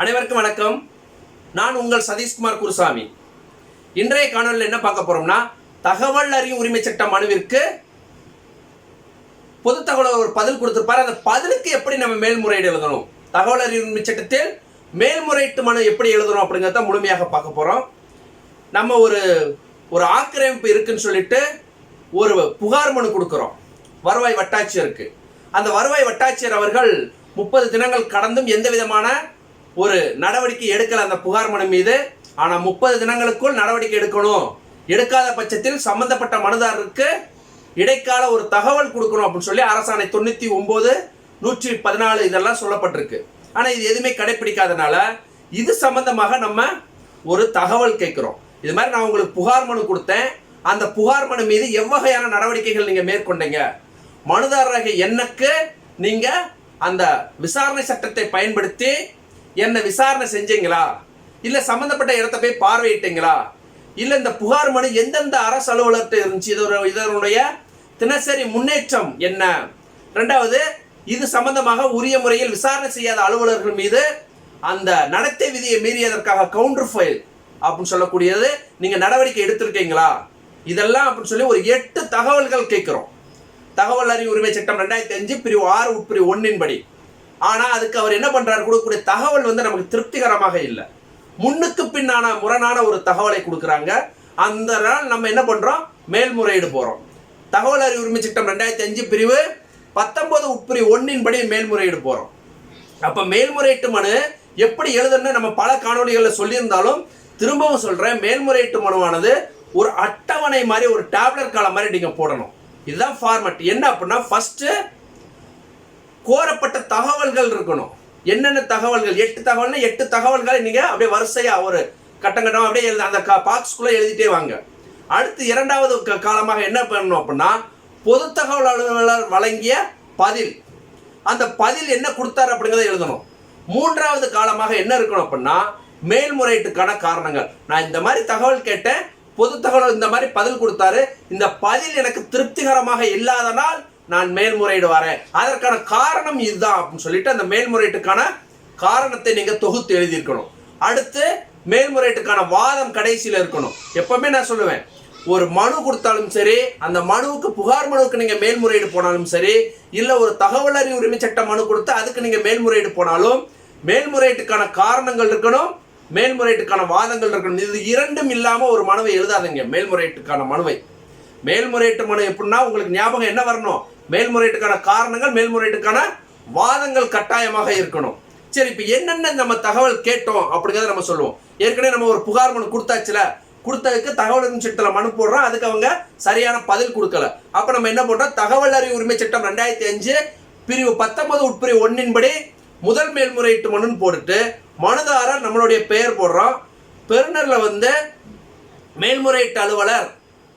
அனைவருக்கும் வணக்கம். நான் உங்கள் சதீஷ்குமார் குருசாமி. இன்றைய காணொலியில் என்ன பார்க்க போறோம்னா தகவல் அறியும் உரிமை சட்ட மனுவிற்கு பொது தகவல் ஒரு பதில் கொடுத்திருப்பாரு. அந்த பதிலுக்கு எப்படி நம்ம மேல்முறையீடு எழுதணும்? தகவல் அறியும் உரிமை சட்டத்தில் மேல்முறையீட்டு மனு எப்படி எழுதணும் அப்படிங்கிறத முழுமையாக பார்க்க போறோம். நம்ம ஒரு ஒரு ஆக்கிரமிப்பு இருக்குன்னு சொல்லிட்டு ஒரு புகார் மனு கொடுக்குறோம். வருவாய் வட்டாட்சியருக்கு. அந்த வருவாய் வட்டாட்சியர் அவர்கள் முப்பது தினங்கள் கடந்தும் எந்த விதமான ஒரு நடவடிக்கை எடுக்கல அந்த புகார் மனு மீது. ஆனால் முப்பது தினங்களுக்குள் நடவடிக்கை எடுக்கணும். எடுக்காத பட்சத்தில் சம்பந்தப்பட்ட மனுதாரருக்கு இடைக்கால ஒரு தகவல் கொடுக்கணும் அப்படின்னு சொல்லி அரசாணை தொண்ணூற்றி ஒம்பது நூற்றி பதினாலு இதெல்லாம் சொல்லப்பட்டிருக்கு. ஆனால் இது எதுவுமே கடைப்பிடிக்காதனால இது சம்பந்தமாக நம்ம ஒரு தகவல் கேட்குறோம். இது மாதிரி நான் உங்களுக்கு புகார் மனு கொடுத்தேன். அந்த புகார் மனு மீது எவ்வகையான நடவடிக்கைகள் நீங்கள் மேற்கொண்டீங்க? மனுதாரராக எனக்கு நீங்கள் அந்த விசாரணை சட்டத்தை பயன்படுத்தி என்னை விசாரணை செஞ்சீங்களா? இல்லை சம்மந்தப்பட்ட இடத்த போய் பார்வையிட்டீங்களா? இல்லை இந்த புகார் மனு எந்தெந்த அரசு அலுவலர்கிட்ட இருந்துச்சு? இதோட இதனுடைய தினசரி முன்னேற்றம் என்ன? ரெண்டாவது இது சம்பந்தமாக உரிய முறையில் விசாரணை செய்யாத அலுவலர்கள் மீது அந்த நடத்தை விதியை மீறியதற்காக கவுண்டர் ஃபைல் அப்படின்னு சொல்லக்கூடியது. நீங்க நடவடிக்கை எடுத்திருக்கீங்களா? இதெல்லாம் அப்படின்னு சொல்லி ஒரு எட்டு தகவல்கள் கேட்கிறோம். தகவல் அறிவு உரிமை சட்டம் ரெண்டாயிரத்தி அஞ்சு பிரிவு ஆறு உட்பிரிவு ஒன்னின் படி. ஆனால் அதுக்கு அவர் என்ன பண்ணுறாரு கொடுக்கக்கூடிய தகவல் வந்து நமக்கு திருப்திகரமாக இல்லை. முன்னுக்கு பின்னான முரணான ஒரு தகவலை கொடுக்குறாங்க. அந்த நாள் நம்ம என்ன பண்ணுறோம் மேல்முறையீடு போகிறோம் தகவல் அறிவு உரிமை சட்டம் ரெண்டாயிரத்தி அஞ்சு பிரிவு பத்தொன்பது உட்பிரிவு ஒன்னின் படி மேல்முறையீடு போகிறோம் அப்போ மேல்முறையீட்டு மனு எப்படி எழுதணும்னு நம்ம பல காணொலிகளில் சொல்லியிருந்தாலும் திரும்பவும் சொல்கிறேன் மேல்முறையீட்டு மனுவானது ஒரு அட்டவணை மாதிரி ஒரு டேப்லெட் காலம் மாதிரி நீங்கள் போடணும். இதுதான் ஃபார்மட் என்ன அப்படின்னா ஃபஸ்ட்டு கோரப்பட்ட தகவல்கள் இருக்கணும். என்னென்ன தகவல்கள்? எட்டு தகவல்னா எட்டு தகவல்களை நீங்க அப்படியே வரிசையா ஒரு கட்டங்கட்டம் அப்படியே எழுத அந்த பாக்ஸ்குள்ள எழுதிட்டே வாங்க. அடுத்து இரண்டாவது க- காலமாக என்ன பண்ணணும் அப்படின்னா பொது தகவல் அலுவலர் வழங்கிய பதில். அந்த பதில் என்ன கொடுத்தாரு அப்படிங்கிறத எழுதணும். மூன்றாவது காலமாக என்ன இருக்கணும் அப்படின்னா மேல்முறையீட்டுக்கான காரணங்கள். நான் இந்த மாதிரி தகவல் கேட்டேன் பொது தகவல் இந்த மாதிரி பதில் கொடுத்தாரு. இந்த பதில் எனக்கு திருப்திகரமாக இல்லாதனால் நான் மேல்முறையீடு வரேன். அதற்கான காரணம் இதுதான் அப்படின்னு சொல்லிட்டு அந்த மேல்முறையீட்டுக்கான காரணத்தை நீங்க தொகுத்து எழுதியிருக்கணும். அடுத்து மேல்முறையீட்டுக்கான வாதம் கடைசியில் இருக்கணும். எப்பவுமே நான் சொல்லுவேன் ஒரு மனு கொடுத்தாலும் சரி அந்த மனுவுக்கு புகார் மனுவுக்கு நீங்கள் மேல்முறையீடு போனாலும் சரி இல்லை ஒரு தகவல் அறிவு உரிமை சட்ட மனு கொடுத்து அதுக்கு நீங்கள் மேல்முறையீடு போனாலும் மேல்முறையீட்டுக்கான காரணங்கள் இருக்கணும் மேல்முறையீட்டுக்கான வாதங்கள் இருக்கணும். இது இரண்டும் இல்லாமல் ஒரு மனுவை எழுதாதீங்க மேல்முறையீட்டுக்கான மனுவை. மேல்முறையீட்டு மனு எப்படின்னா உங்களுக்கு ஞாபகம் என்ன வரணும்? மேல்முறையீட்டுக்கான காரணங்கள் மேல்முறையீட்டுக்கான வாதங்கள் கட்டாயமாக இருக்கணும். சரி இப்போ என்னென்ன நம்ம தகவல் கேட்டோம் அப்படிங்கிறத நம்ம சொல்லுவோம். ஏற்கனவே நம்ம ஒரு புகார் மனு கொடுத்தாச்சுல? கொடுத்ததுக்கு தகவல் அறியும் சட்டத்தில் மனு போடுறோம் அதுக்கு அவங்க சரியான பதில் கொடுக்கல. அப்போ நம்ம என்ன பண்ணுறோம் தகவல் அறிவு உரிமை சட்டம் ரெண்டாயிரத்தி அஞ்சு பிரிவு பத்தொன்பது உட்பிரிவு ஒன்னின்படி முதல் மேல்முறையீட்டு மனுன்னு போட்டுட்டு மனுதாரர் நம்மளுடைய பெயர் போடுறோம். பெருநரில் வந்து மேல்முறையீட்டு அலுவலர்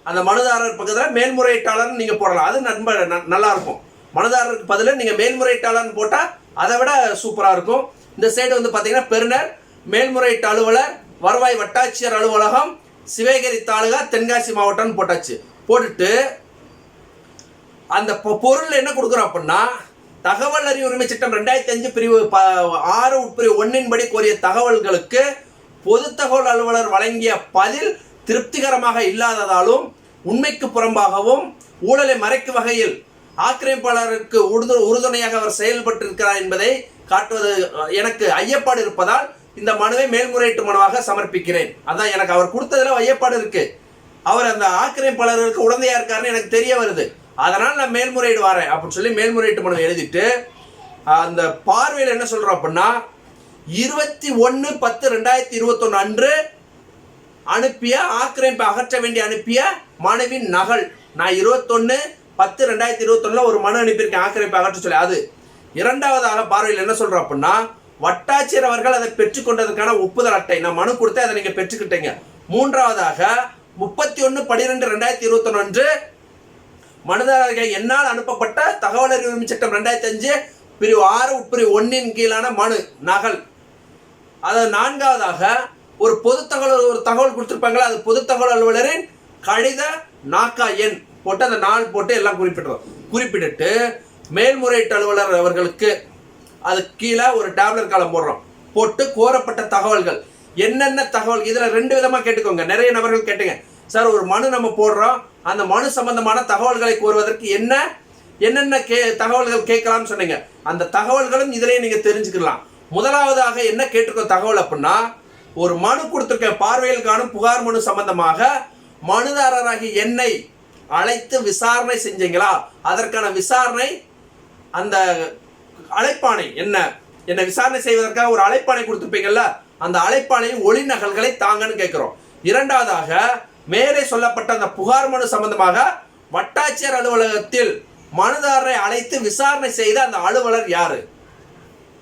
அந்த மனுதாரர் பக்கத்தில் மேல்முறையீட்டாளர்னு நீங்கள் போடலாம். அது நண்ப ந- நல்லா இருக்கும் மனுதாரருக்கு பதிலாக நீங்கள் மேல்முறையீட்டாளர்னு போட்டால் அதை விட சூப்பராக இருக்கும். இந்த சைடு வந்து பார்த்தீங்கன்னா பெருநர் மேல்முறையீட்டு அலுவலர் வருவாய் வட்டாட்சியர் அலுவலகம் சிவகிரி தாலுகா தென்காசி மாவட்டம்னு போட்டாச்சு. போட்டுட்டு அந்த பொ- பொருள் என்ன கொடுக்குறோம் அப்படின்னா தகவல் அறிவு உரிமை சட்டம் ரெண்டாயிரத்தி அஞ்சு பிரிவு ப- ஆறு உட்பிரிவு ஒன்னின் படி கோரிய தகவல்களுக்கு பொது தகவல் அலுவலர் வழங்கிய பதில் திருப்திகரமாக இல்லாததாலும் உண்மைக்கு புறம்பாகவும் ஊழலை மறைக்கும் வகையில் ஆக்கிரமிப்பாளருக்கு உறுது உறுதுணையாக அவர் செயல்பட்டிருக்கிறார் என்பதை காட்டுவது எனக்கு ஐயப்பாடு இருப்பதால் இந்த மனுவை மேல்முறையீட்டு மனுவாக சமர்ப்பிக்கிறேன். அதான் எனக்கு அவர் கொடுத்ததில் ஐயப்பாடு இருக்கு. அவர் அந்த ஆக்கிரமிப்பாளர்களுக்கு உடந்தையா இருக்காருன்னு எனக்கு தெரிய வருது. அதனால் நான் மேல்முறையீடு வரேன் அப்படின்னு சொல்லி மேல்முறையீட்டு மனு எழுதிட்டு அந்த பார்வையில் என்ன சொல்கிறோம் அப்படின்னா இருபத்தி ஒன்று பத்து ரெண்டாயிரத்தி இருபத்தொன்று அன்று அனுப்பிய ஆக்கிரமிப்பை அகற்ற வேண்டி அனுப்பிய மனுவின் நகல். நான் இருபத்தொன்னு பத்து ரெண்டாயிரத்தி இருபத்தொன்னுல ஒரு மனு அனுப்பியிருக்கேன் ஆக்கிரமிப்பை அகற்ற சொல்லி. அது இரண்டாவதாக பார்வையில் என்ன சொல்றோம் அப்படின்னா வட்டாட்சியர் அவர்கள் அதை பெற்றுக்கொண்டதற்கான ஒப்புதல் அட்டை. நான் மனு கொடுத்து அதை நீங்க பெற்றுக்கிட்டீங்க. மூன்றாவதாக முப்பத்தி ஒன்று பனிரெண்டு ரெண்டாயிரத்தி இருபத்தொன்னு அன்று மனுதாரர்கள் என்னால் அனுப்பப்பட்ட தகவல் அறிவு சட்டம் ரெண்டாயிரத்தி அஞ்சு பிரிவு ஆறு உட்பிரிவு ஒன்னின் கீழான மனு நகல். அது நான்காவதாக ஒரு பொது தகவல் ஒரு தகவல் கொடுத்துருப்பாங்களா? அது பொது தகவல் அலுவலரின் கடித நாக்கா எண் போட்டு அந்த நாள் போட்டு எல்லாம் குறிப்பிட்டுறோம். குறிப்பிட்டுட்டு மேல்முறையீட்டு அலுவலர் அவர்களுக்கு அது கீழே ஒரு டேப்லெட் காலம் போடுறோம். போட்டு கோரப்பட்ட தகவல்கள். என்னென்ன தகவல்? இதில் ரெண்டு விதமாக கேட்டுக்கோங்க. நிறைய நபர்கள் கேட்டுங்க. சார் ஒரு மனு நம்ம போடுறோம். அந்த மனு சம்பந்தமான தகவல்களை கோருவதற்கு என்ன என்னென்ன கே தகவல்கள் கேட்கலாம்னு சொன்னீங்க. அந்த தகவல்களும் இதிலேயே நீங்கள் தெரிஞ்சுக்கலாம் முதலாவதாக என்ன கேட்டிருக்கோம் தகவல் அப்படின்னா ஒரு மனு கொடுத்திருக்க பார்வையில் காணும் புகார் மனு சம்பந்தமாக மனுதாரராகி என்னை அழைத்து விசாரணை செஞ்சீங்களா? அதற்கான விசாரணை அந்த அழைப்பாணை என்ன? என்ன விசாரணை செய்வதற்காக ஒரு அழைப்பாணை கொடுத்துருப்பீங்கல்ல அந்த அழைப்பாணையின் ஒளி நகல்களை தாங்கன்னு கேட்கிறோம். இரண்டாவதாக மேலே சொல்லப்பட்ட அந்த புகார் மனு சம்பந்தமாக வட்டாட்சியர் அலுவலகத்தில் மனுதாரரை அழைத்து விசாரணை செய்த அந்த அலுவலர் யாரு?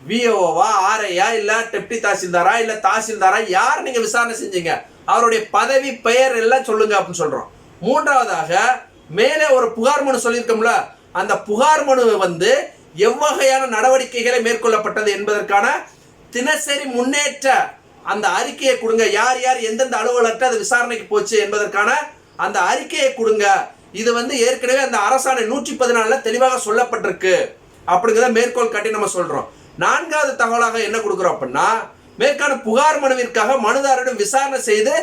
விஓவா ஆர்ஐயா இல்ல டெப்டி தாசில்தாரா இல்ல தாசில்தாரா யார் நீங்க விசாரணை செஞ்சீங்க? அவருடைய பதவி பெயர் எல்லாம் சொல்லுங்க அப்படின்னு சொல்றோம். மூன்றாவதாக மேலே ஒரு புகார் மனு சொல்லியிருக்கோம்ல அந்த புகார் மனு வந்து எவ்வகையான நடவடிக்கைகளை மேற்கொள்ளப்பட்டது என்பதற்கான தினசரி முன்னேற்ற அந்த அறிக்கையை கொடுங்க. யார் யார் எந்தெந்த அலுவலர்கிட்ட அது விசாரணைக்கு போச்சு என்பதற்கான அந்த அறிக்கையை கொடுங்க. இது வந்து ஏற்கனவே அந்த அரசாணை நூற்றி பதினாலில் தெளிவாக சொல்லப்பட்டிருக்கு. அப்படிங்கிறத மேற்கோள் காட்டி நம்ம சொல்கிறோம் நான்காவது தகவலாக என்ன கொடுக்குறோம் அப்படின்னா மேற்கான புகார் மனுவிற்காக மனுதாரரிடம் விசாரணை செய்து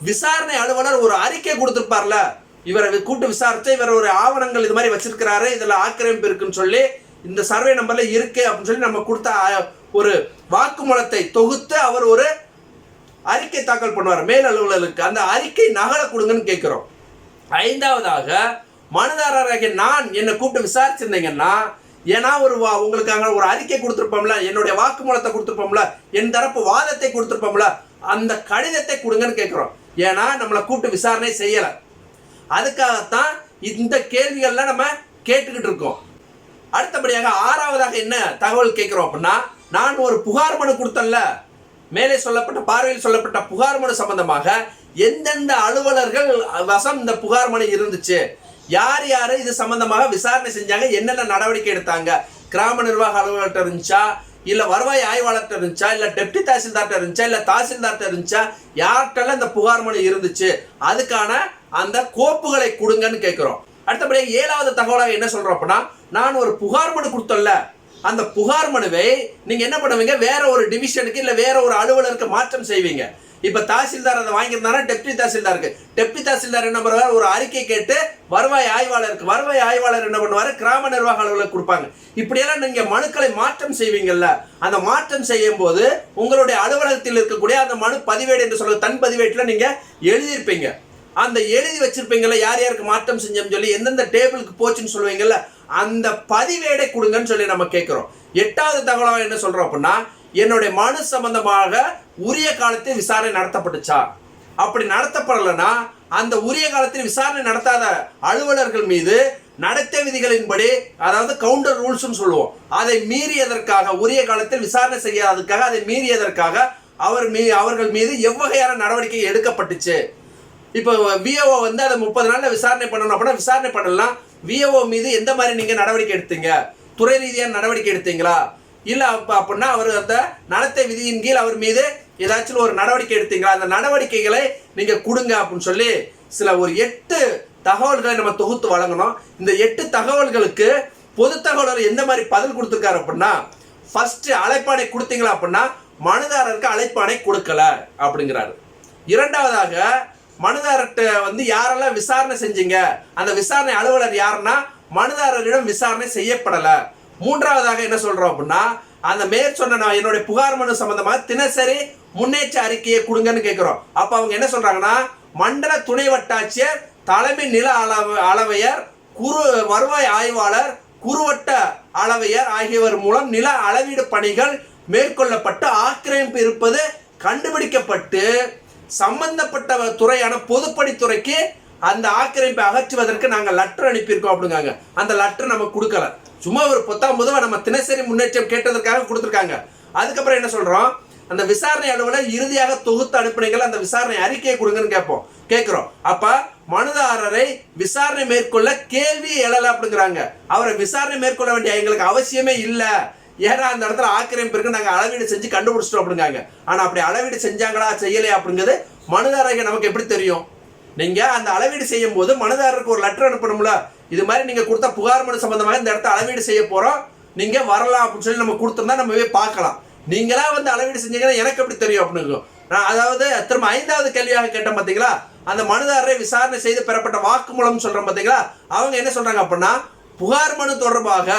விசாரணை அலுவலர் ஒரு அறிக்கை கொடுத்துருப்பார்ல இவரை கூட்டு விசாரிச்சு இவர் ஒரு ஆவணங்கள் இது மாதிரி வச்சிருக்கிறாரு இதில் ஆக்கிரமிப்பு இருக்குன்னு சொல்லி இந்த சர்வே நம்பர்ல இருக்கு அப்படின்னு சொல்லி நம்ம கொடுத்த ஒரு வாக்குமூலத்தை தொகுத்து அவர் ஒரு அறிக்கை தாக்கல் பண்ணுவார் மேல் அலுவலருக்கு அந்த அறிக்கை நகலை கொடுங்கன்னு கேட்கிறோம். ஐந்தாவதாக மனுதாரராகிய நான் என்னை கூப்பிட்டு விசாரிச்சிருந்தீங்கன்னா ஏன்னா ஒரு வா- உங்களுக்காக ஒரு அறிக்கை கொடுத்துருப்போம்ல என்னுடைய வாக்குமூலத்தை கொடுத்துருப்போம்ல என் தரப்பு வாதத்தை கொடுத்துருப்போம்ல அந்த கடிதத்தை கொடுங்கன்னு கேட்குறோம். ஏன்னா நம்மளை கூப்பிட்டு விசாரணை செய்யலை. அதுக்காகத்தான் இந்த கேள்விகள்லாம் நம்ம கேட்டுக்கிட்டு இருக்கோம். அடுத்தபடியாக ஆறாவதாக என்ன தகவல் கேட்குறோம் அப்படின்னா நான் ஒரு புகார் மனு கொடுத்தேன்ல. மேலே சொல்லப்பட்ட பார்வையில் சொல்லப்பட்ட புகார் மனு சம்பந்தமாக எந்தெந்த அலுவலர்கள் வசம் இந்த புகார் மனு இருந்துச்சு? யார் யார் இது சம்பந்தமாக விசாரணை செஞ்சாங்க என்னென்ன நடவடிக்கை எடுத்தாங்க? கிராம நிர்வாக அலுவலர்கிட்ட இருந்துச்சா? இல்லை வருவாய் ஆய்வாளர்கிட்ட இருந்துச்சா? இல்லை டெப்டி தாசில்தார்கிட்ட இருந்துச்சா? இல்லை தாசில்தார்கிட்ட இருந்துச்சா? யார்கிட்டலாம் இந்த புகார் மனு இருந்துச்சு? அதுக்கான அந்த கோப்புகளை கொடுங்கன்னு கேட்குறோம் அடுத்தபடியாக ஏழாவது தகவலாக என்ன சொல்கிறோம் அப்படின்னா நான் ஒரு புகார் மனு கொடுத்தோம்ல. அந்த புகார் மனுவை நீங்கள் என்ன பண்ணுவீங்க? வேற ஒரு டிவிஷனுக்கு இல்லை வேற ஒரு அலுவலருக்கு மாற்றம் செய்வீங்க. இப்போ தாசில்தார் அதை வாங்கியிருந்தாரா டெப்டி தாசில்தாருக்கு. டெப்டி தாசில்தார் என்ன பண்ணுவார்? ஒரு அறிக்கை கேட்டு வருவாய் ஆய்வாளருக்கு வருவாய் ஆய்வாளர் என்ன பண்ணுவார்? கிராம நிர்வாக அலுவலர் கொடுப்பாங்க. இப்படியெல்லாம் நீங்கள் மனுக்களை மாற்றம் செய்வீங்கல்ல அந்த மாற்றம் செய்யும் போது உங்களுடைய அலுவலகத்தில் இருக்கக்கூடிய அந்த மனு பதிவேடு என்று சொல்ல தன் பதிவேட்டில் நீங்கள் எழுதியிருப்பீங்க. அந்த எழுதி வச்சிருப்பீங்கல்ல யார் யாருக்கு மாற்றம் செஞ்சோம்னு சொல்லி எந்தெந்த டேபிளுக்கு போச்சுன்னு சொல்லுவீங்கல்ல அந்த பதிவேடை கொடுங்கன்னு சொல்லி நம்ம கேட்குறோம் எட்டாவது தகவலாக என்ன சொல்கிறோம் அப்படின்னா என்னுடைய மனு சம்பந்தமாக உரிய காலத்தில் விசாரணை நடத்தப்பட்டுச்சா? அப்படி நடத்தப்படலைன்னா அந்த உரிய காலத்தில் விசாரணை நடத்தாத அலுவலர்கள் மீது நடத்தை விதிகளின்படி அதாவது கவுண்டர் ரூல்ஸ்னு சொல்லுவோம் அதை மீறியதற்காக உரிய காலத்தில் விசாரணை செய்யாததுக்காக அதை மீறியதற்காக அவர் மீ அவர்கள் மீது எவ்வகையான நடவடிக்கை எடுக்கப்பட்டுச்சு? இப்போ விஓஓ வந்து அதை முப்பது நாளில் விசாரணை பண்ணணும் அப்படின்னா விசாரணை பண்ணலாம். விஓஓ மீது எந்த மாதிரி நீங்கள் நடவடிக்கை எடுத்தீங்க? துறை ரீதியான நடவடிக்கை எடுத்தீங்களா? இல்லை அப்போ அப்படின்னா அவர் அந்த நடத்தை விதியின் கீழ் அவர் மீது ஏதாச்சும் ஒரு நடவடிக்கை எடுத்தீங்களா? அந்த நடவடிக்கைகளை நீங்கள் கொடுங்க அப்படின்னு சொல்லி சில ஒரு எட்டு தகவல்களை நம்ம தொகுத்து வழங்கணும். இந்த எட்டு தகவல்களுக்கு பொது தகவலர் எந்த மாதிரி பதில் கொடுத்துருக்காரு அப்படின்னா ஃபர்ஸ்ட் அழைப்பாணை கொடுத்தீங்களா அப்படின்னா மனுதாரருக்கு அழைப்பாணை கொடுக்கல அப்படிங்கிறாரு. இரண்டாவதாக மனுதாரர்கிட்ட வந்து யாரெல்லாம் விசாரணை செஞ்சீங்க? அந்த விசாரணை அலுவலர் யாருன்னா மனுதாரரிடம் விசாரணை செய்யப்படலை. மூன்றாவதாக என்ன சொல்றோம் அப்படின்னா அந்த மேற் சொன்ன நான் என்னுடைய புகார் மனு சம்பந்தமா தினசரி முன்னேற்ற அறிக்கையை கொடுங்கன்னு கேட்கிறோம். அப்ப அவங்க என்ன சொல்றாங்கன்னா மண்டல துணை வட்டாட்சியர் தலைமை நில அளவு அளவையர் குறு வருவாய் ஆய்வாளர் குறுவட்ட அளவையர் ஆகியவர் மூலம் நில அளவீடு பணிகள் மேற்கொள்ளப்பட்டு ஆக்கிரமிப்பு இருப்பது கண்டுபிடிக்கப்பட்டு சம்பந்தப்பட்ட துறையான பொதுப்பணித்துறைக்கு அந்த ஆக்கிரமிப்பை அகற்றுவதற்கு நாங்கள் லெட்டர் அனுப்பியிருக்கோம் அப்படிங்காங்க. அந்த லெட்டர் நம்ம கொடுக்கல. சும்மா ஒரு பொத்தாம் பொதுவாக நம்ம தினசரி முன்னேற்றம் கேட்டதற்காக கொடுத்துருக்காங்க. அதுக்கப்புறம் என்ன சொல்றோம்? அந்த விசாரணை அலுவலர் இறுதியாக தொகுத்து அனுப்பினீங்கள் அந்த விசாரணை அறிக்கையை கொடுங்கன்னு கேட்போம். கேட்குறோம். அப்ப மனுதாரரை விசாரணை மேற்கொள்ள கேள்வி எழல அப்படிங்கிறாங்க. அவரை விசாரணை மேற்கொள்ள வேண்டிய எங்களுக்கு அவசியமே இல்லை. ஏன்னா அந்த இடத்துல ஆக்கிரமிப்பு இருக்கு நாங்கள் அளவீடு செஞ்சு கண்டுபிடிச்சிட்டோம் அப்படிங்காங்க ஆனால் அப்படி அளவீடு செஞ்சாங்களா செய்யலையா அப்படிங்கிறது மனுதாரர்கள் நமக்கு எப்படி தெரியும்? நீங்க அந்த அளவீடு செய்யும் போது மனுதாரருக்கு ஒரு லெட்டர் அனுப்பணும்ல? இது மாதிரி நீங்க கொடுத்த புகார் மனு சம்பந்தமாக இந்த இடத்த அளவீடு செய்ய போறோம். நீங்க வரலாம் அப்படின்னு சொல்லி நம்ம கொடுத்துருந்தா நம்ம போய் பார்க்கலாம். நீங்களா வந்து அளவீடு செஞ்சீங்கன்னா எனக்கு எப்படி தெரியும் அப்படின்னு நான் அதாவது திரும்ப ஐந்தாவது கேள்வியாக கேட்டேன் பார்த்தீங்களா அந்த மனுதாரரை விசாரணை செய்து பெறப்பட்ட வாக்குமூலம் சொல்றேன் பார்த்தீங்களா அவங்க என்ன சொல்றாங்க அப்படின்னா புகார் மனு தொடர்பாக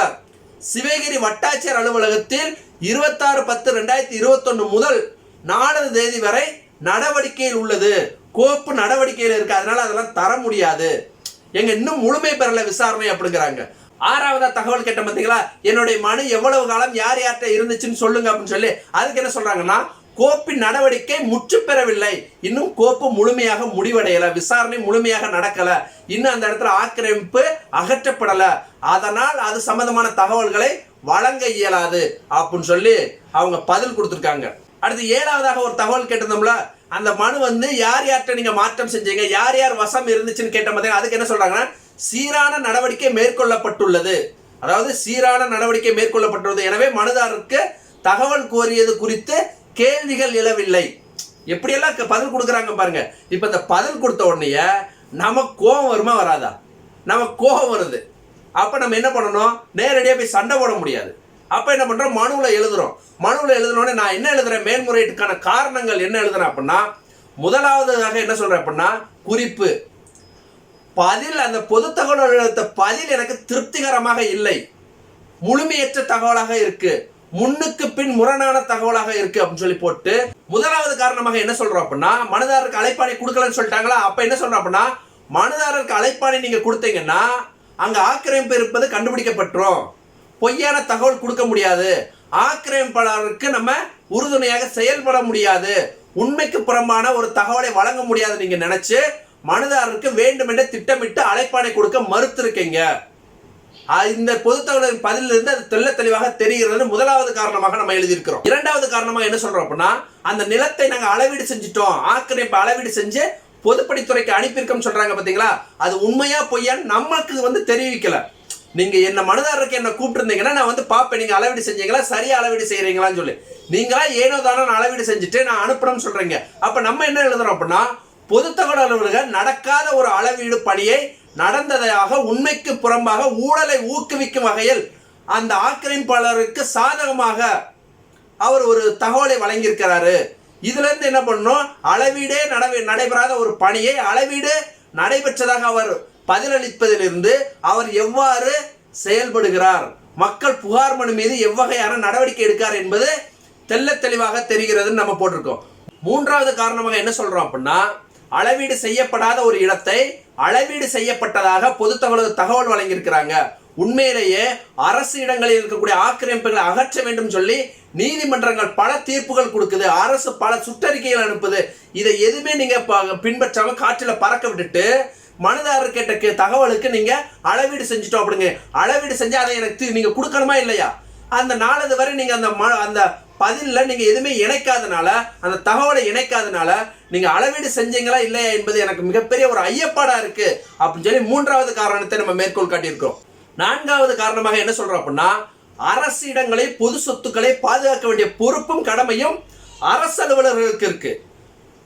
சிவகிரி வட்டாட்சியர் அலுவலகத்தில் இருபத்தாறு பத்து ரெண்டாயிரத்தி இருபத்தொன்னு முதல் நாலாவது தேதி வரை நடவடிக்கையில் உள்ளது. கோப்பு நடவடிக்கையில் இருக்கு. அதனால அதெல்லாம் தர முடியாது. எங்க இன்னும் முழுமை பெறல விசாரணை அப்படிங்கிறாங்க. ஆறாவதா தகவல் கேட்ட பார்த்தீங்களா என்னுடைய மனு எவ்வளவு காலம் யார் யார்கிட்ட இருந்துச்சுன்னு சொல்லுங்க அப்படின்னு சொல்லி அதுக்கு என்ன சொல்றாங்கன்னா கோப்பின் நடவடிக்கை முற்று பெறவில்லை. இன்னும் கோப்பு முழுமையாக முடிவடையல. விசாரணை முழுமையாக நடக்கல. இன்னும் அந்த இடத்துல ஆக்கிரமிப்பு அகற்றப்படல. அதனால் அது சம்பந்தமான தகவல்களை வழங்க இயலாது அப்படின்னு சொல்லி அவங்க பதில் கொடுத்துருக்காங்க. அடுத்து ஏழாவதாக ஒரு தகவல் கேட்டிருந்தோம்ல அந்த மனு வந்து யார் யார்கிட்ட நீங்க மாற்றம் செஞ்சீங்க? யார் யார் வசம் இருந்துச்சுன்னு கேட்ட மாதிரி அதுக்கு என்ன சொல்றாங்கன்னா சீரான நடவடிக்கை மேற்கொள்ளப்பட்டுள்ளது. அதாவது சீரான நடவடிக்கை மேற்கொள்ளப்பட்டுள்ளது. எனவே மனுதாரருக்கு தகவல் கோரியது குறித்து கேள்விகள் எழவில்லை. எப்படியெல்லாம் பதில் கொடுக்குறாங்க பாருங்க. இப்போ இந்த பதில் கொடுத்த உடனே நமக்கு கோபம் வருமா வராதா? நமக்கு கோபம் வருது. அப்போ நம்ம என்ன பண்ணணும்? நேரடியாக போய் சண்டை போட முடியாது. அப்போ என்ன பண்ணுறோம் மனுவில் எழுதுறோம். மனுவில் எழுதுனோடனே நான் என்ன எழுதுறேன்? மேல்முறையீட்டுக்கான காரணங்கள் என்ன எழுதுறேன் அப்படின்னா முதலாவதாக என்ன சொல்றேன் அப்படின்னா குறிப்பு. பதில் அந்த பொது தகவல் எழுத்த பதில் எனக்கு திருப்திகரமாக இல்லை. முழுமையற்ற தகவலாக இருக்கு. முன்னுக்கு பின் முரணான தகவலாக இருக்கு அப்படின்னு சொல்லி போட்டு முதலாவது காரணமாக என்ன சொல்றோம் அப்படின்னா மனுதாரருக்கு அழைப்பாணி கொடுக்கலன்னு சொல்லிட்டாங்களா? அப்ப என்ன சொல்றோம் அப்படின்னா மனுதாரருக்கு அழைப்பாணி நீங்க கொடுத்தீங்கன்னா அங்க ஆக்கிரமிப்பு இருப்பது கண்டுபிடிக்கப்பட்டுரும். பொய்யான தகவல் கொடுக்க முடியாது. ஆக்கிரமிப்பாளருக்கு நம்ம உறுதுணையாக செயல்பட முடியாது. உண்மைக்கு புறம்பான ஒரு தகவலை வழங்க முடியாது நீங்க நினைச்சு மனுதாரருக்கு வேண்டுமென்றே திட்டமிட்டு அழைப்பானை கொடுக்க மறுத்திருக்கீங்க. இந்த பொது தகவலின் பதிலிருந்து அது தெள்ள தெளிவாக தெரிகிறது முதலாவது காரணமாக நம்ம எழுதியிருக்கிறோம். இரண்டாவது காரணமாக என்ன சொல்றோம் அப்படின்னா அந்த நிலத்தை நாங்க அளவீடு செஞ்சுட்டோம். ஆக்கிரமிப்பு அளவீடு செஞ்சு பொதுப்பணித்துறைக்கு அனுப்பியிருக்கோம் சொல்றாங்க பாத்தீங்களா? அது உண்மையா பொய்யான்னு நமக்கு வந்து தெரிவிக்கல. நீங்க என்ன மனதாரருக்கு என்ன கூப்பிட்டுருந்தீங்கன்னா நான் வந்து பார்ப்பேன் நீங்க அளவீடு செஞ்சீங்களா? சரியா அளவீடு செய்யறீங்களான்னு சொல்லி. நீங்களா ஏனோ தானோ நான் அளவீடு செஞ்சுட்டு நான் அனுப்புறேன்னு சொல்றீங்க. அப்ப நம்ம என்ன எழுதுறோம் அப்படின்னா பொதுத்தகவல் அலுவலர்கள் நடக்காத ஒரு அளவீடு பணியை நடந்ததாக உண்மைக்கு புறம்பாக ஊழலை ஊக்குவிக்கும் வகையில் அந்த ஆக்கிரமிப்பாளருக்கு சாதகமாக அவர் ஒரு தகவலை வழங்கியிருக்கிறாரு. இதுல இருந்து என்ன பண்ணணும்? அளவீடே நடவே நடைபெறாத ஒரு பணியை அளவீடு நடைபெற்றதாக அவர் பதிலளிப்பதிலிருந்து அவர் எவ்வாறு செயல்படுகிறார்? மக்கள் புகார் மனு மீது எவ்வகையான நடவடிக்கை எடுக்கார் என்பது தெல்ல தெளிவாக தெரிகிறதுன்னு நம்ம போட்டிருக்கோம். மூன்றாவது காரணமாக என்ன சொல்றோம் அப்படின்னா அளவீடு செய்யப்படாத ஒரு இடத்தை அளவீடு செய்யப்பட்டதாக பொது தகவல் தகவல் வழங்கியிருக்கிறாங்க. உண்மையிலேயே அரசு இடங்களில் இருக்கக்கூடிய ஆக்கிரமிப்புகளை அகற்ற வேண்டும் சொல்லி நீதிமன்றங்கள் பல தீர்ப்புகள் கொடுக்குது அரசு பல சுற்றறிக்கைகள் அனுப்புது. இதை எதுவுமே நீங்க பின்பற்றாம காற்றில் பறக்க விட்டுட்டு மனுதாரர் கேட்ட கே- தகவலுக்கு நீங்க அளவீடு செஞ்சுட்டோம் அப்படிங்க. அளவீடு செஞ்சா அதை எனக்கு நீங்க கொடுக்கணுமா இல்லையா? அந்த நாளது வரை நீங்க அந்த ம- அந்த பதிலில் நீங்க எதுவுமே இணைக்காதனால அந்த தகவலை இணைக்காதனால நீங்க அளவீடு செஞ்சீங்களா இல்லையா என்பது எனக்கு மிகப்பெரிய ஒரு ஐயப்பாடா இருக்கு. அப்படின்னு சொல்லி மூன்றாவது காரணத்தை நம்ம மேற்கோள் காட்டியிருக்கிறோம். நான்காவது காரணமாக என்ன சொல்றோம் அப்படின்னா அரசு இடங்களை பொது சொத்துக்களை பாதுகாக்க வேண்டிய பொறுப்பும் கடமையும் அரசு அலுவலர்களுக்கு இருக்குது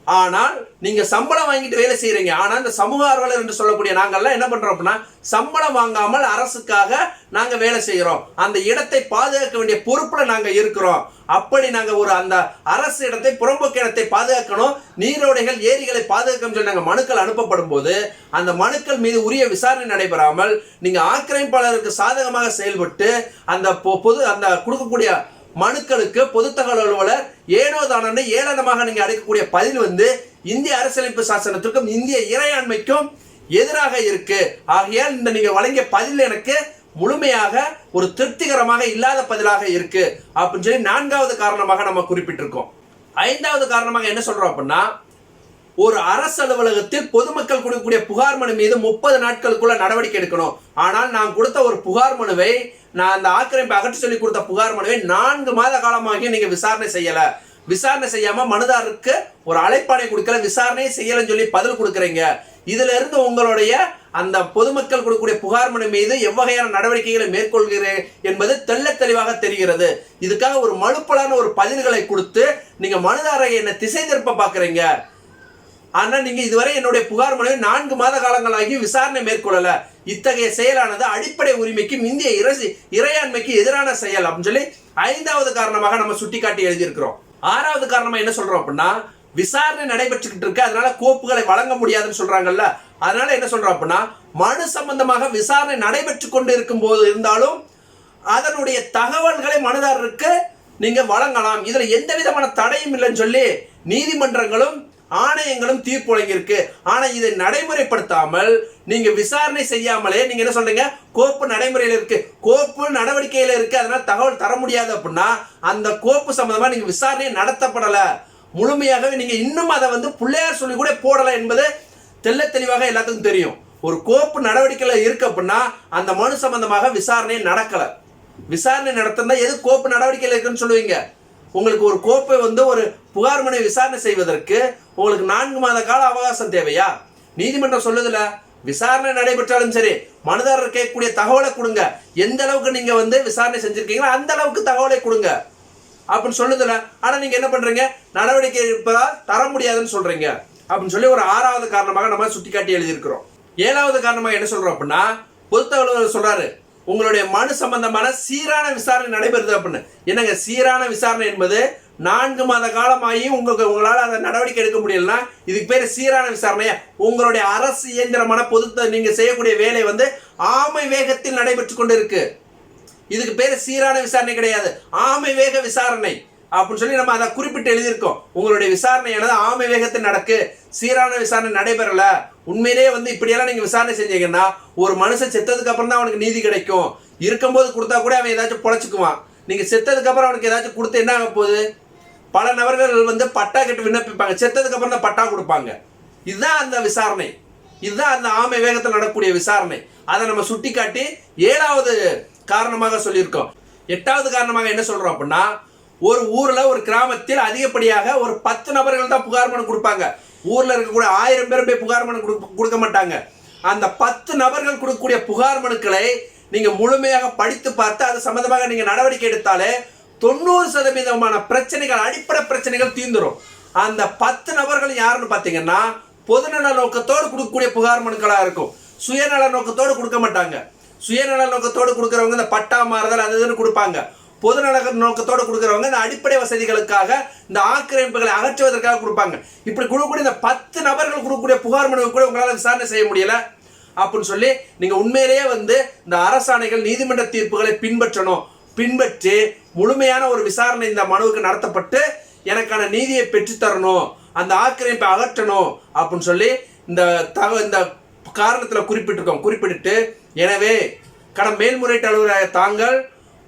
ஆனால் நீங்க சம்பளம் வாங்கிட்டு வேலை செய்யறீங்க ஆனா இந்த சமூக ஆர்வலர் என்று சொல்லக்கூடிய நாங்கள்லாம் என்ன பண்றோம் அப்படின்னா சம்பளம் வாங்காமல் அரசுக்காக நாங்க வேலை செய்கிறோம் அந்த இடத்தை பாதுகாக்க வேண்டிய பொறுப்புல நாங்க இருக்கிறோம். அப்படி நாங்க ஒரு அந்த அரசு இடத்தை புறம்போக்கு இடத்தை பாதுகாக்கணும். நீரோடைகள் ஏரிகளை பாதுகாக்கணும் சொல்லி நாங்க மனுக்கள் அனுப்பப்படும் போது அந்த மனுக்கள் மீது உரிய விசாரணை நடைபெறாமல் நீங்க ஆக்கிரமிப்பாளருக்கு சாதகமாக செயல்பட்டு அந்த பொ- பொது அந்த கொடுக்கக்கூடிய மனுக்களுக்கு பொது தகவல் அலுவலர் ஏனோ தானே ஏளனமாக நீங்கள் அடைக்கக்கூடிய பதில் வந்து இந்திய அரசியலமைப்பு சாசனத்திற்கும் இந்திய இறையாண்மைக்கும் எதிராக இருக்கு. ஆகையால் இந்த நீங்கள் வழங்கிய பதில் எனக்கு முழுமையாக ஒரு திருப்திகரமாக இல்லாத பதிலாக இருக்கு. அப்படின்னு சொல்லி நான்காவது காரணமாக நம்ம குறிப்பிட்டிருக்கோம். ஐந்தாவது காரணமாக என்ன சொல்றோம் அப்படின்னா ஒரு அரசு அலுவலகத்தில் பொதுமக்கள் கொடுக்கக்கூடிய புகார் மனு மீது முப்பது நாட்களுக்குள்ள நடவடிக்கை எடுக்கணும். ஆனால் நான் கொடுத்த ஒரு புகார் மனுவை நான் அந்த ஆக்கிரமிப்பை அகற்ற சொல்லி கொடுத்த புகார் மனுவை நான்கு மாத காலமாகியும் நீங்க விசாரணை செய்யல. விசாரணை செய்யாம மனுதாரருக்கு ஒரு அழைப்பாணை கொடுக்கல விசாரணையே செய்யலன்னு சொல்லி பதில் கொடுக்குறீங்க. இதுல இருந்து உங்களுடைய அந்த பொதுமக்கள் கொடுக்கக்கூடிய புகார் மனு மீது எவ்வகையான நடவடிக்கைகளை மேற்கொள்கிறேன் என்பது தெள்ள தெளிவாக தெரிகிறது. இதுக்காக ஒரு மழுப்பலான ஒரு பதில்களை கொடுத்து நீங்க மனுதாரரை என்ன திசை திருப்ப பாக்குறீங்க? ஆனால் நீங்கள் இதுவரை என்னுடைய புகார் மனுவை நான்கு மாத காலங்களாகி விசாரணை மேற்கொள்ளல. இத்தகைய செயலானது அடிப்படை உரிமைக்கும் இந்திய இறை இறையாண்மைக்கு எதிரான செயல் அப்படின்னு சொல்லி ஐந்தாவது காரணமாக நம்ம சுட்டிக்காட்டி எழுதியிருக்கிறோம். ஆறாவது காரணமா என்ன சொல்றோம் அப்படின்னா விசாரணை நடைபெற்றுக்கிட்டு இருக்கு. அதனால கோப்புகளை வழங்க முடியாதுன்னு சொல்றாங்கல்ல. அதனால என்ன சொல்றோம் அப்படின்னா மனு சம்பந்தமாக விசாரணை நடைபெற்று கொண்டு இருக்கும் போது இருந்தாலும் அதனுடைய தகவல்களை மனுதாரருக்கு நீங்க வழங்கலாம். இதுல எந்த விதமான தடையும் இல்லைன்னு சொல்லி நீதிமன்றங்களும் ஆணையங்களும் தீர்ப்பு வழங்கியிருக்கு ஆனா இதை நடைமுறைப்படுத்தாமல் நீங்க விசாரணை செய்யாமலே நீங்க என்ன சொல்றீங்க? கோப்பு நடைமுறையில் இருக்கு. கோப்பு நடவடிக்கையில இருக்கு. அதனால தகவல் தர முடியாது அப்படின்னா அந்த கோப்பு சம்பந்தமா நீங்க விசாரணை நடத்தப்படல. முழுமையாகவே நீங்க இன்னும் அதை வந்து பிள்ளையார் சொல்லி கூட போடல என்பது தெள்ள தெளிவாக எல்லாத்துக்கும் தெரியும். ஒரு கோப்பு நடவடிக்கையில இருக்கு அப்படின்னா அந்த மனு சம்பந்தமாக விசாரணை நடக்கல. விசாரணை நடத்தினா எது கோப்பு நடவடிக்கையில் இருக்குன்னு சொல்லுவீங்க? உங்களுக்கு ஒரு கோப்பை வந்து ஒரு புகார் மனை விசாரணை செய்வதற்கு உங்களுக்கு நான்கு மாத கால அவகாசம் தேவையா? நீதிமன்றம் சொல்லுதுல விசாரணை நடைபெற்றாலும் சரி மனுதாரர் கேட்கக்கூடிய தகவலை கொடுங்க. எந்த அளவுக்கு நீங்க வந்து விசாரணை செஞ்சிருக்கீங்களோ அந்த அளவுக்கு தகவலை கொடுங்க. அப்படின்னு சொல்லுதுல ஆனா நீங்க என்ன பண்றீங்க? நடவடிக்கை இருப்பதா தர முடியாதுன்னு சொல்றீங்க. அப்படின்னு சொல்லி ஒரு ஆறாவது காரணமாக நம்ம சுட்டிக்காட்டி எழுதியிருக்கிறோம். ஏழாவது காரணமாக என்ன சொல்றோம் அப்படின்னா பொது தகவல் சொல்றாரு. உங்களுடைய மனு சம்பந்தமான சீரான விசாரணை நடைபெறுது அப்படின்னு. என்னங்க சீரான விசாரணை என்பது நான்கு மாத காலமாகி உங்களுக்கு உங்களால் அந்த நடவடிக்கை எடுக்க முடியலன்னா இதுக்கு பேர் சீரான விசாரணையா? உங்களுடைய அரசு இயந்திரமான பொது நீங்கள் செய்யக்கூடிய வேலை வந்து ஆமை வேகத்தில் நடைபெற்று கொண்டு இருக்கு இதுக்கு பேர் சீரான விசாரணை கிடையாது. ஆமை வேக விசாரணை அப்படின்னு சொல்லி நம்ம அதை குறிப்பிட்டு எழுதியிருக்கோம். உங்களுடைய விசாரணையானது ஆமை வேகத்தில் நடக்கு. சீரான விசாரணை நடைபெறல. உண்மையிலேயே வந்து இப்படியெல்லாம் நீங்கள் விசாரணை செஞ்சீங்கன்னா ஒரு மனுஷன் செத்ததுக்கு அப்புறம் தான் அவனுக்கு நீதி கிடைக்கும். இருக்கும்போது கொடுத்தா கூட அவன் ஏதாச்சும் பொழைச்சிக்குவான். நீங்கள் செத்ததுக்கு அப்புறம் அவனுக்கு ஏதாச்சும் கொடுத்து என்ன ஆக போகுது? பல நபர்கள் வந்து பட்டா கட்டு விண்ணப்பிப்பாங்க. செத்ததுக்கு அப்புறம் தான் பட்டா கொடுப்பாங்க. இதுதான் அந்த விசாரணை. இதுதான் அந்த ஆமை வேகத்தில் நடக்கக்கூடிய விசாரணை. அதை நம்ம சுட்டிக்காட்டி ஏழாவது காரணமாக சொல்லியிருக்கோம். எட்டாவது காரணமாக என்ன சொல்கிறோம் அப்படின்னா ஒரு ஊரில் ஒரு கிராமத்தில் அதிகப்படியாக ஒரு பத்து நபர்கள் தான் புகார் மனு கொடுப்பாங்க. ஊரில் இருக்கக்கூடிய ஆயிரம் பேரும் போய் புகார் மனு கொடுக்க கொடுக்க மாட்டாங்க. அந்த பத்து நபர்கள் கொடுக்கக்கூடிய புகார் மனுக்களை நீங்கள் முழுமையாக படித்து பார்த்து அது சம்மந்தமாக நீங்கள் நடவடிக்கை எடுத்தாலே தொண்ணூறு சதவீதமான பிரச்சனைகள் அடிப்படை பிரச்சனைகள் தீர்ந்துடும் அந்த பத்து நபர்கள் யாருன்னு பார்த்தீங்கன்னா பொதுநல நோக்கத்தோடு கொடுக்கக்கூடிய புகார் மனுக்களாக இருக்கும். சுயநல நோக்கத்தோடு கொடுக்க மாட்டாங்க. சுயநல நோக்கத்தோடு கொடுக்குறவங்க இந்த பட்டா மாறுதல் அது இதுன்னு கொடுப்பாங்க. பொதுநல நோக்கத்தோடு கொடுக்குறவங்க இந்த அடிப்படை வசதிகளுக்காக இந்த ஆக்கிரமிப்புகளை அகற்றுவதற்காக கொடுப்பாங்க. இப்படி கொடுக்கக்கூடிய இந்த பத்து நபர்கள் கொடுக்கக்கூடிய புகார் மனுவை கூட உங்களால் விசாரணை செய்ய முடியல. அப்படின்னு சொல்லி நீங்க உண்மையிலேயே வந்து இந்த அரசாணைகள் நீதிமன்ற தீர்ப்புகளை பின்பற்றணும். பின்பற்றி முழுமையான ஒரு விசாரணை இந்த மனுவுக்கு நடத்தப்பட்டு எனக்கான நீதியை பெற்றுத்தரணும் அந்த ஆக்கிரமிப்பை அகற்றணும். அப்படின்னு சொல்லி இந்த தக இந்த காரணத்தில் குறிப்பிட்டிருக்கோம். குறிப்பிட்டு எனவே கடன் மேல்முறையீட்டு அலுவலக தாங்கள்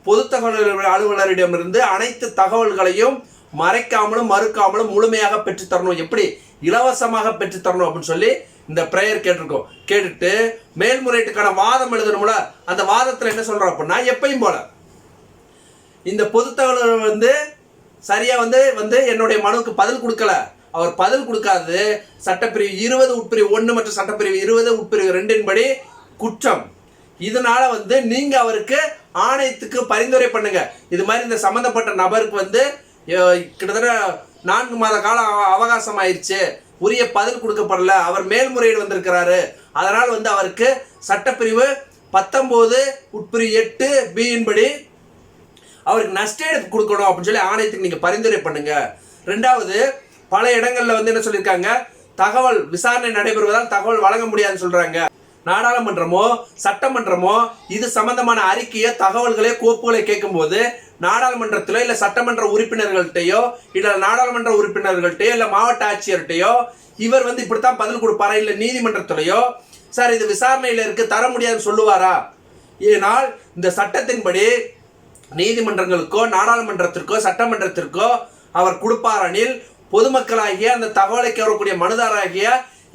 பொது தகவல் அலுவலரிடமிருந்து அனைத்து தகவல்களையும் மறைக்காமலும் மறுக்காமலும் முழுமையாக பெற்றுத்தரணும் எப்படி? இலவசமாக பெற்றுத்தரணும் அப்படின்னு சொல்லி இந்த ப்ரேயர் கேட்டிருக்கோம். கேட்டுட்டு மேல்முறையீட்டுக்கான வாதம் எழுதணும்ல? அந்த வாதத்தில் என்ன சொல்கிறோம் அப்படின்னா எப்பயும் போல இந்த பொது தகவல் வந்து சரியாக வந்து வந்து என்னுடைய மனுவுக்கு பதில் கொடுக்கல. அவர் பதில் கொடுக்காது சட்டப்பிரிவு இருபது உட்பிரிவு ஒன்று மற்றும் சட்டப்பிரிவு இருபது உட்பிரிவு ரெண்டின் படி குற்றம். இதனால வந்து நீங்க அவருக்கு ஆணையத்துக்கு பரிந்துரை பண்ணுங்க. இது மாதிரி இந்த சம்மந்தப்பட்ட நபருக்கு வந்து கிட்டத்தட்ட நான்கு மாத காலம் அவ- அவகாசம் ஆயிடுச்சு உரிய பதில் கொடுக்கப்படல. அவர் மேல்முறையீடு வந்திருக்கிறாரு. அதனால் வந்து அவருக்கு சட்டப்பிரிவு பத்தொம்போது உட்பிரி எட்டு பியின்படி அவருக்கு நஷ்டஈடு கொடுக்கணும் அப்படின்னு சொல்லி ஆணையத்துக்கு நீங்கள் பரிந்துரை பண்ணுங்க. ரெண்டாவது பல இடங்களில் வந்து என்ன சொல்லியிருக்காங்க? தகவல் விசாரணை நடைபெறுவதால் தகவல் வழங்க முடியாதுன்னு சொல்கிறாங்க நாடாளுமன்றமோ சட்டமன்றமோ இது சம்பந்தமான அறிக்கையை தகவல்களை கோப்புகளை கேட்கும்போது நாடாளுமன்றத்திலோ இல்லை சட்டமன்ற உறுப்பினர்கள்ட்டையோ இல்லை நாடாளுமன்ற உறுப்பினர்கள்ட்டையோ இல்லை மாவட்ட ஆட்சியர்கிட்டையோ இவர் வந்து இப்படித்தான் பதில் கொடுப்பாரா இல்லை நீதிமன்றத்திலையோ? சார் இது விசாரணையில் இருக்கு தர முடியாதுன்னு சொல்லுவாரா? ஏனால் இந்த சட்டத்தின்படி நீதிமன்றங்களுக்கோ நாடாளுமன்றத்திற்கோ சட்டமன்றத்திற்கோ அவர் கொடுப்பாரனில் பொதுமக்களாகிய அந்த தகவலை கேட்கக்கூடிய மனுதாராகிய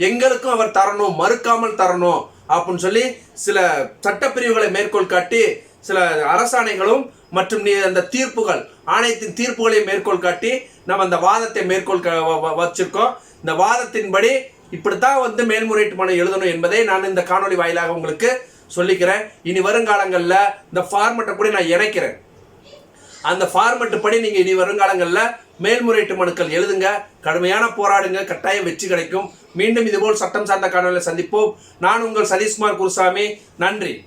எங்களுக்கும் அவர் தரணும் மறுக்காமல் தரணும். அப்படின்னு சொல்லி சில சட்டப்பிரிவுகளை மேற்கோள் காட்டி சில அரசாணைகளும் மற்றும் நீ அந்த தீர்ப்புகள் ஆணையத்தின் தீர்ப்புகளை மேற்கோள் காட்டி நம்ம அந்த வாதத்தை மேற்கோள் க- வ- வ- வச்சிருக்கோம். இந்த வாதத்தின்படி இப்படித்தான் வந்து மேல்முறையீட்டு மனு எழுதணும் என்பதை நான் இந்த காணொளி வாயிலாக உங்களுக்கு சொல்லிக்கிறேன். இனி வருங்காலங்களில் இந்த ஃபார்மெட்டை கூட நான் இணைக்கிறேன். அந்த ஃபார்மெட் படி நீங்கள் இனி வருங்காலங்களில் மேல்முறையீட்டு மனுக்கள் எழுதுங்க. கடுமையான போராடுங்க. கட்டாயம் வெற்றி கிடைக்கும். மீண்டும் இதுபோல் சட்டம் சார்ந்த காணொலியில் சந்திப்போம். நான் உங்கள் சதீஷ்குமார் குருசாமி. நன்றி.